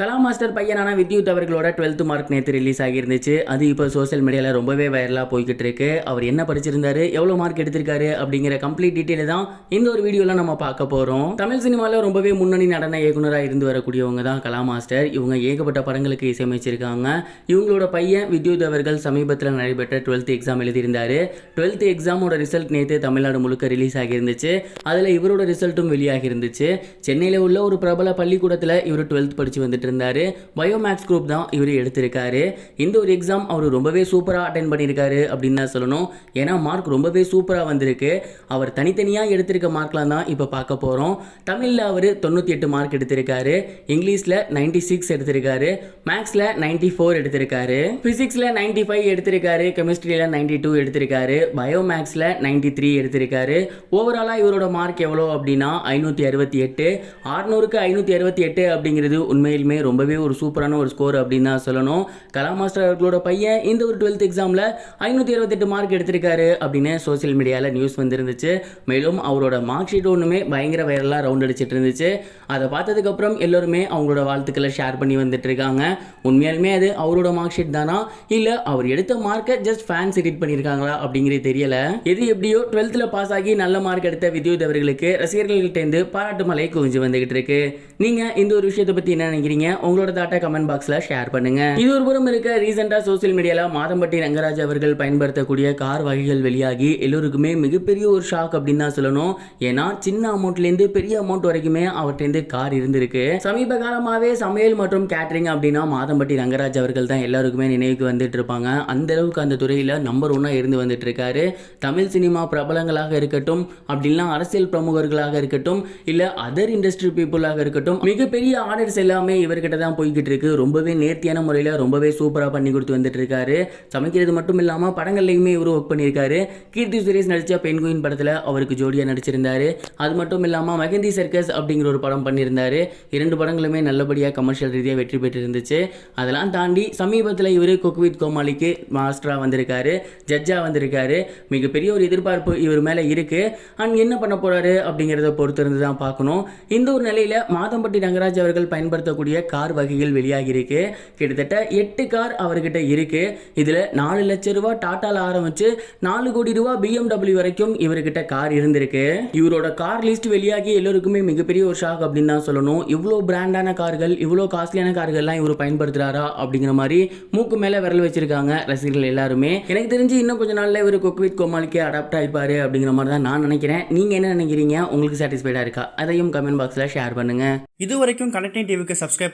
கலா master பையனான வித்யுத் அவர்களோட twelfth mark நேற்று ரிலீஸ் ஆகியிருந்துச்சு. அது இப்போ சோஷியல் மீடியாவில் ரொம்பவே வைரலாக போய்கிட்டு இருக்கு அவர் என்ன படிச்சிருந்தாரு எவ்வளோ மார்க் எடுத்திருக்காரு அப்படிங்கிற கம்ப்ளீட் டீட்டெயில் தான் இந்த ஒரு வீடியோவில் நம்ம பார்க்க போகிறோம் தமிழ் சினிமாவில் ரொம்பவே முன்னணி நடன இயக்குனராக இருந்து வரக்கூடியவங்க தான் கலா மாஸ்டர். இவங்க ஏகப்பட்ட படங்களுக்கு இசையமைச்சிருக்காங்க. இவங்களோட பையன் வித்யுத் அவர்கள் சமீபத்தில் நடைபெற்ற டுவெல்த் எக்ஸாம் எழுதியிருந்தாரு. டுவெல்த் எக்ஸாமோட ரிசல்ட் நேற்று தமிழ்நாடு முழுக்க ரிலீஸ் ஆகியிருந்துச்சு. அதில் இவரோட ரிசல்ட்டும் வெளியாகி இருந்துச்சு சென்னையில் உள்ள ஒரு பிரபல பள்ளிக்கூடத்தில் இவர் டுவெல்த் படித்து வந்துட்டு இருந்தாரு பயோமேக்ஸ் குரூப் தான் இவர் எடுத்திருக்காரு. இந்த ஒரு எக்ஸாம் அவர் ரொம்பவே சூப்பராக அட்டன் பண்ணியிருக்காரு அப்படின்னு தான் சொல்லணும். ஏன்னா மார்க் ரொம்பவே சூப்பராக வந்திருக்கு. அவர் தனித்தனியாக எடுத்திருக்க மார்க்லாம் தான் இப்போ பார்க்க போகிறோம் தமிழில் அவர் தொண்ணூற்றி எட்டு மார்க் எடுத்திருக்காரு. இங்கிலீஷில் நைன்டி சிக்ஸ் எடுத்திருக்காரு. மேக்ஸில் நைன்டி ஃபோர் எடுத்திருக்காரு. ஃபிசிக்ஸில் நைன்டி ஃபைவ் எடுத்திருக்காரு. கெமிஸ்ட்ரியில் நைன்டி டூ எடுத்திருக்காரு. பயோமேக்ஸில் நைன்டி த்ரீ எடுத்திருக்காரு ஓவராலாக இவரோட மார்க் எவ்வளோ அப்படின்னா ஐநூற்றி அறுபத்தி எட்டு. ஆறுநூறுக்கு ஐநூற்றி அறுபத்தி எட்டு அப்படிங்கிறது உண்மையிலுமே ரொம்பவே ஒரு சூப்பரான ஒரு ஸ்கோர் அப்படின்னு தான் சொல்லணும். கலா மாஸ்டர் அவர்களோட பையன் இந்த ஒரு டுவெல்த் எக்ஸாமில் ஐநூற்றி இருபத்தெட்டு மார்க் எடுத்திருக்காரு அப்படின்னு சோசியல் மீடியாவில் நியூஸ் வந்துருந்துச்சு. மேலும் அவரோட மார்க் ஷீட் ஒன்றுமே பயங்கர வைரலாக ரவுண்ட் அடிச்சிட்டு இருந்துச்சு. அதை பார்த்ததுக்கப்புறம் எல்லோருமே அவங்களோட வாழ்த்துக்களை ஷேர் பண்ணி வந்துட்டு இருக்காங்க. உண்மையாலுமே அது அவரோட மார்க் ஷீட் தானா? இல்லை அவர் எடுத்த மார்க்கை ஜஸ்ட் ஃபேன்ஸ் எடிட் பண்ணியிருக்காங்களா அப்படிங்கிறது தெரியல. எது எப்படியோ டுவெல்த்தில் பாஸ் ஆகி நல்ல மார்க் எடுத்த வித்யுத் அவர்களுக்கு ரசிகர்கள்கிட்டேருந்து பாராட்டு மலை குவிஞ்சு வந்துகிட்டு இருக்கு. நீங்கள் இந்த ஒரு விஷயத்தை பற்றி என்ன நினைக்கிறீங்க? உங்களோட தாட்டை கமெண்ட் பாக்ஸில் ஷேர் பண்ணுங்க. இது ஒரு புறம் இருக்க ரீசெண்டாக சோசியல் மீடியாவில் மாதம்பட்டி ரங்கராஜ் அவர்கள் பயன்படுத்தக்கூடிய கார் வகைகள் வெளியாகி எல்லோருக்குமே மிகப்பெரிய ஒரு ஷாக் அப்படின்னு தான் சொல்லணும். ஏன்னா சின்ன அமௌண்ட்லேருந்து பெரிய அமௌண்ட் வரைக்குமே அவர்கிட்ட கார் இருந்திருக்கு. சமீப காலமாகவே சமையல் மற்றும் கேட்டரிங் அப்படின்னா மாதம்பட்டி ரங்கராஜ் அவர்கள் தான் எல்லாருக்குமே நினைவுக்கு வந்துட்டு இருப்பாங்க. அந்த அளவுக்கு அந்த துறையில் நம்பர் ஒன்னாக இருந்து வந்துட்டு இருக்காரு. தமிழ் சினிமா பிரபலங்களாக இருக்கட்டும் அப்படின்னா அரசியல் பிரமுகர்களாக இருக்கட்டும் இல்லை அதர் இண்டஸ்ட்ரி பீப்புளாக இருக்கட்டும் மிகப்பெரிய ஆர்டர்ஸ் எல்லாமே இவர்கிட்ட தான் போய்கிட்டு இருக்கு. ரொம்பவே நேர்த்தியான முறையில் ரொம்பவே சூப்பராக பண்ணி கொடுத்து வந்துட்டு இருக்காரு சமைக்கிறது மட்டும் இல்லாமல் படங்கள்லையுமே இவர் ஒர்க் பண்ணியிருக்காரு. கீர்த்தி சுரேஷ் நடித்த பெண்குயின் படத்தில் அவருக்கு ஜோடியாக நடிச்சிருந்தாரு. அது மட்டும் இல்லாமல் மெகந்தி சர்க்கஸ் அப்படிங்கிற ஒரு படம் பண்ணியிருந்தாரு. இரண்டு படங்களுமே நல்லபடியாக கமர்ஷியல் ரீதியாக வெற்றி பெற்று இருந்துச்சு அதெல்லாம் தாண்டி சமீபத்தில் இவர் குக் வித் கோமாளிக்கு மாஸ்டராக வந்திருக்காரு. ஜட்ஜாக வந்திருக்காரு. மிகப்பெரிய ஒரு எதிர்பார்ப்பு இவர் மேலே இருக்கு. அண்ட் என்ன பண்ண போகிறாரு அப்படிங்கிறத பொறுத்து இருந்து தான் பார்க்கணும். இந்த ஒரு நிலையில் மாதம்பட்டி ரங்கராஜ் அவர்கள் பயன்படுத்தக்கூடிய கார் வகைகள் வெளியாகி இருக்கு. கிட்டத்தட்ட எட்டு கார் அவர்கிட்ட இருக்குது இதில் நாலு லட்சம் ரூபா டாட்டால ஆரம்பிச்சு நாலு கோடி ரூபா பிஎம்டபிள்யூ வரைக்கும் இவர்கிட்ட கார் இருந்திருக்கு. இவரோட கார் லிஸ்ட் வெளியாகி எல்லோருக்குமே மிகப்பெரிய ஒரு ஷாக் அப்படின்னு தான் சொல்லணும். இவ்வளோ பிராண்டான கார்கள் இவ்வளோ காஸ்ட்லியான கார்கள்லாம் இவர் பயன்படுத்துறாரா அப்படிங்கிற மாதிரி மூக்கு மேலே விரல் வச்சிருக்காங்க ரசிகர்கள் எல்லாருமே. எனக்கு தெரிஞ்சு இன்னும் கொஞ்ச நாளில் இவர் குக்வித் கோமாளிக்கு அடாப்ட் ஆயிப்பாரு அப்படிங்கிற மாதிரி தான் நான் நினைக்கிறேன். நீங்க என்ன நினைக்கிறீங்க? உங்களுக்கு சாட்டிஸ்ஃபைடாக இருக்கா? அதையும் கமெண்ட் பாக்ஸில் ஷேர் பண்ணுங்கள் இது வரைக்கும் கனெக்டிங் டிவிக்கு சப்ஸ்கிரைப்